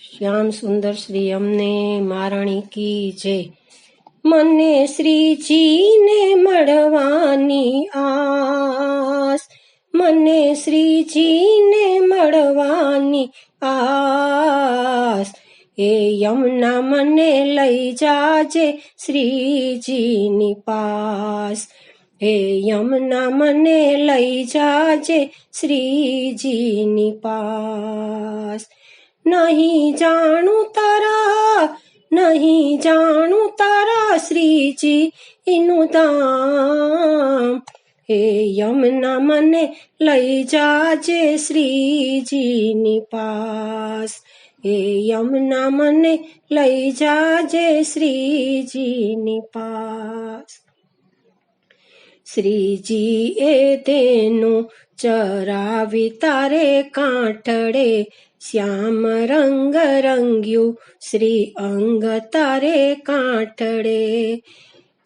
શ્યામ સુંદર શ્રી અમને મારાણી કી જય મને શ્રીજીને મળવાની આસ. મને શ્રીજીને મળવાની આસ. એ યમુના મને લઈ જાજે શ્રીજીની પાસ. હે યમુના મને લઈ જાજે શ્રીજીની પાસ. નહીં જાણું તારા નહીં જાણું તારા શ્રીજી એનું દામ હે યમના મને લઈ જાજે શ્રીજીની પાસ હે યમના મને લઈ જાજે શ્રીજીની પાસ શ્રીજી એ તેનું ચરાવી તારે કાંઠડે. શ્યામ રંગ રંગ્યું શ્રી અંગ તારે કાંઠડે.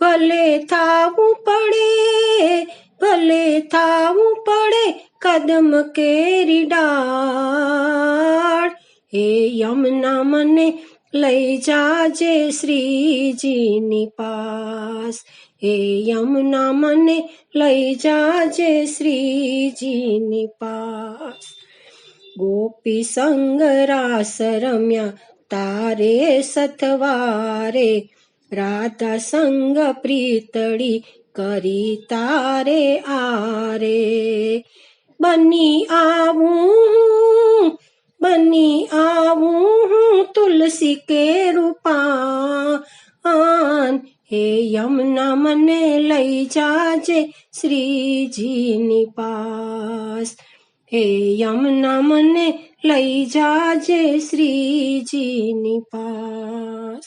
ભલે થાવું પડે, ભલે થાવું પડે, કદમ કેરી ડાળ. હે યમના, મને લઈ જાજે શ્રીજીની પાસ. હે યમુના મને લઈ જાજે શ્રીજીની પાસ. ગોપી સંગ રાસ રમ્યા, તારે સથવારે. રાધા સંગ પ્રીતળી કરી તારે આરે. બની આવું બની આવું, તુલસી કે રૂપાન હે યમુના મને લઈ જાજે શ્રીજીની પાસ. હે યમુના મને લઈ જાજે શ્રીજીની પાસ.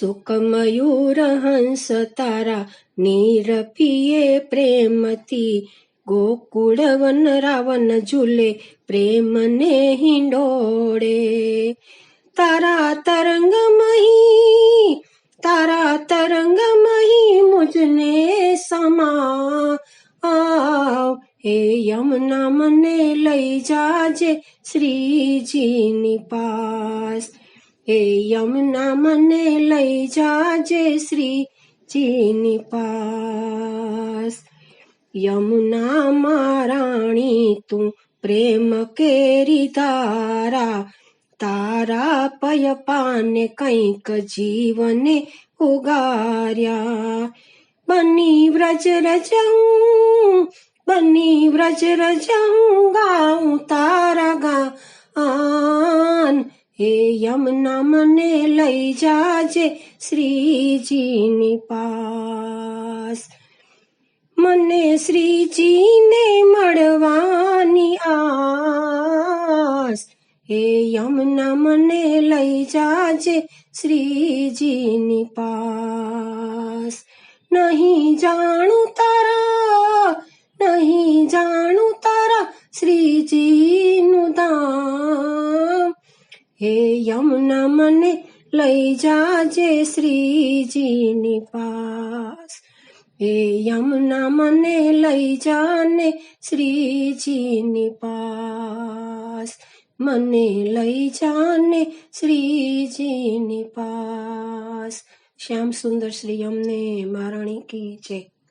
સુખ મયુર હંસ તારા નીરપિયે પ્રેમતી ગોકુળ વન રાવણ ઝૂલે પ્રેમને હિંડોળે. તારા તરંગ હે મને લઈ જાજે શ્રીજીની પાસ હે યમુના મને લઈ જાજે શ્રીજીની પાસ યમુના મારાણી તું પ્રેમ કેરી તારા પય પાને કંઈક જીવને ઉગાર્યા બની વ્રજ રજઉં બની વ્રજ રજઉં ગાઉં તારા આન હે યમના, મને લઈ જાજે શ્રીજીની પાસ. મને શ્રીજીને મળવાની આસ. હે યમના, મને લઈ જાજે શ્રીજીની પાસ. નહીં જાણું તારા નહીં જાણું તારા શ્રીજીનું ધામ હે યમુના, મને લઈ જાજે શ્રીજીની પાસ. હે યમુના, મને લઈ જાને શ્રીજીની પાસ. મને લઈ જાને શ્રીજીની પાસ. શ્યામ સુંદર શ્રી અમને મહારાણી કી જય.